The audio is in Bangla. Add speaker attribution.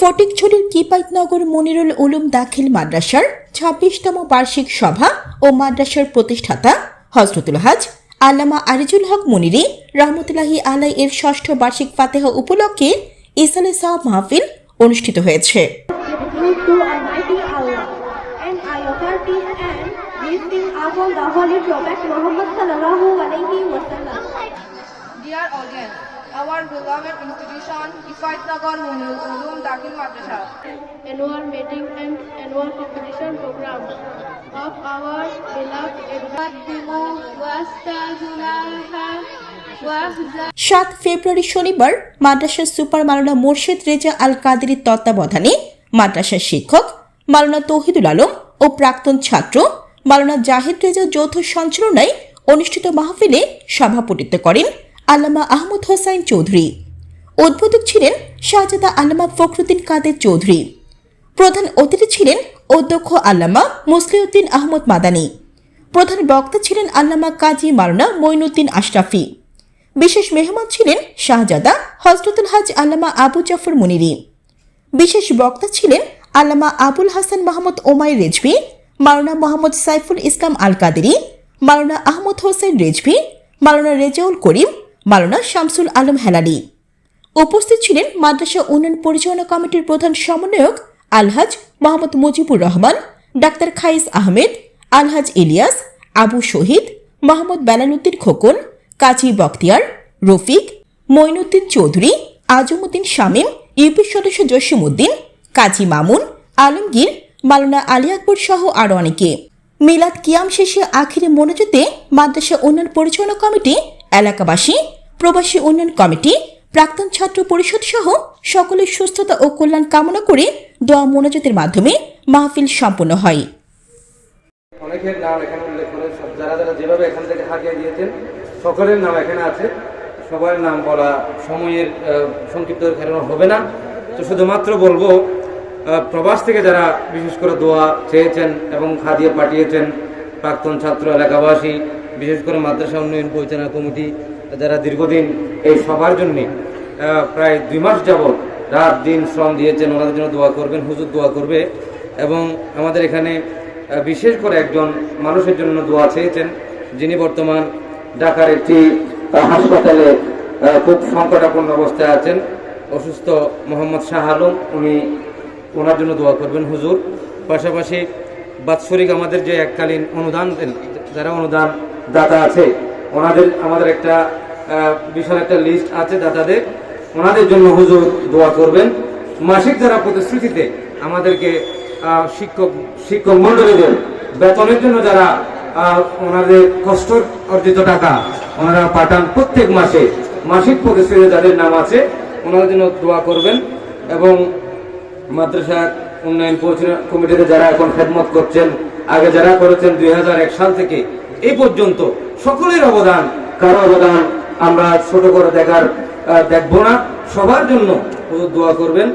Speaker 1: ফটিকছড়ির কিপাইতনগর মনিরুল উলুম দাখিল মাদ্রাসার ছাব্বিশতম বার্ষিক সভা ও মাদ্রাসার প্রতিষ্ঠাতা হজরতুল হাজ আল্লামা আরিজুল হক মনিরি রহমতুল্লাহি আলাই এর ষষ্ঠ বার্ষিক ফাতেহা উপলক্ষে ইসালে সাহাব মাহফিল অনুষ্ঠিত হয়েছে.
Speaker 2: Dear audience, our beloved institution, Ifait Nagar Munul Ulum Dakhil Madrasa.
Speaker 3: Annual meeting and annual competition program of our beloved Education
Speaker 1: সাত ফেব্রুয়ারি শনিবার মাদ্রাসার সুপার মালানা মোর্শেদ রেজা আল কাদেরির তত্ত্বাবধানে মাদ্রাসার শিক্ষক মালানা তৌহিদুল আলম ও প্রাক্তন ছাত্র মালানা জাহিদ রেজা যৌথ সঞ্চালনায় অনুষ্ঠিত মাহফিলে সভাপতিত্ব করেন আল্লামা আহমদ হোসাইন চৌধুরী। উদ্বোধক ছিলেন শাহজাদা আল্লামা ফখরুদ্দিন কাদের চৌধুরী। প্রধান অতিথি ছিলেন অধ্যক্ষ আল্লামা মুসলিউদ্দিন আহমদ মাদানী। প্রধান বক্তা ছিলেন আল্লামা কাজী মারুনা মঈনুদ্দিন আশরাফি। বিশেষ মেহমান ছিলেন শাহজাদা হজরতুল হাজ আল্লামা আবু জাফর মুনিরি। বিশেষ বক্তা ছিলেন আল্লামা আবুল হাসান মাহমুদ ওমাই রেজভি, মাওলানা মোহাম্মদ সাইফুল ইসলাম আল কাদেরি মাওলানা আহমদ হোসেন রেজভি, মাওলানা রেজাউল করিম মাওলানা শামসুল আলম হেলালি। উপস্থিত ছিলেন মাদ্রাসা উন্নয়ন পরিচালনা কমিটির প্রধান সমন্বয়ক আলহাজ মোহাম্মদ মুজিবুর রহমান, ডাক্তার খাইস আহমেদ, আলহাজ ইলিয়াস, আবু শহীদ, মোহাম্মদ বেলালুদ্দিন খোকন, কাজী বখতিয়ার, রফিক মইনুদ্দিন চৌধুরী, আজমুদ্দিন শামীম, ইউপি সদস্য জসিমউদ্দিন, কাজী মামুন, আলমগীর, মালানা আলী আকবর সহ আরও অনেকে। মিলাদ কিয়াম শেষে আখিরে মনোযোগে মাদ্রাসা উন্নয়ন পরিচালনা কমিটি এলাকাবাসী, প্রবাসী উন্নয়ন কমিটি, প্রাক্তন ছাত্র পরিষদ সহ সকলের সুস্থতা ও কল্যাণ কামনা করে দোয়া মোনাজাতের মাধ্যমে মাহফিল সম্পন্ন হয়।
Speaker 4: অনেকের নাম এখানে উল্লেখ করে যারা যারা যেভাবে এখান থেকে হারিয়ে দিয়েছেন সকলের নাম এখানে আছে। সবার নাম বলা সময়ের সংক্ষিপ্ত কারণ হবে না। তো শুধুমাত্র বলব প্রবাস থেকে যারা বিশেষ করে দোয়া চেয়েছেন এবং খাদিয়ে পাঠিয়েছেন প্রাক্তন ছাত্র এলাকাবাসী বিশেষ করে মাদ্রাসা উন্নয়ন পরিচালনা কমিটি যারা দীর্ঘদিন এই সবার জন্যে প্রায় দুই মাস যাবৎ রাত দিন শ্রম দিয়েছেন, ওনাদের জন্য দোয়া করবেন, হুজুর দোয়া করবে এবং আমাদের এখানে বিশেষ করে একজন মানুষের জন্য দোয়া চেয়েছেন, যিনি বর্তমান ঢাকার একটি হাসপাতালে খুব সংকটাপন্ন অবস্থায় আছেন, অসুস্থ মোহাম্মদ শাহ আলম। উনি ওনার জন্য দোয়া করবেন, হুজুর। পাশাপাশি বাৎসরিক আমাদের যে এককালীন অনুদান দেন, যারা অনুদান দাতা আছে। ওনাদের, আমাদের একটা বিশাল একটা লিস্ট আছে দাতাদের। ওনাদের জন্য হুজুর দোয়া করবেন। মাসিক যারা প্রতিশ্রুতিতে আমাদেরকে শিক্ষক শিক্ষক মন্ডলীদের বেতনের জন্য যারা ওনাদের কষ্ট অর্জিত টাকা ওনারা পাঠান প্রত্যেক মাসে, মাসিক প্রতিশ্রুতি যাদের নাম আছে, ওনাদের জন্য দোয়া করবেন। এবং মাদ্রাসা উন্নয়ন কমিটিতে যারা এখন খেদমত করছেন, আগে যারা করেছেন দুই হাজার এক সাল থেকে এই পর্যন্ত সকলের অবদান। কারও অবদান আমরা ছোট করে দেখার দেখব না। সবার জন্য দোয়া করবেন।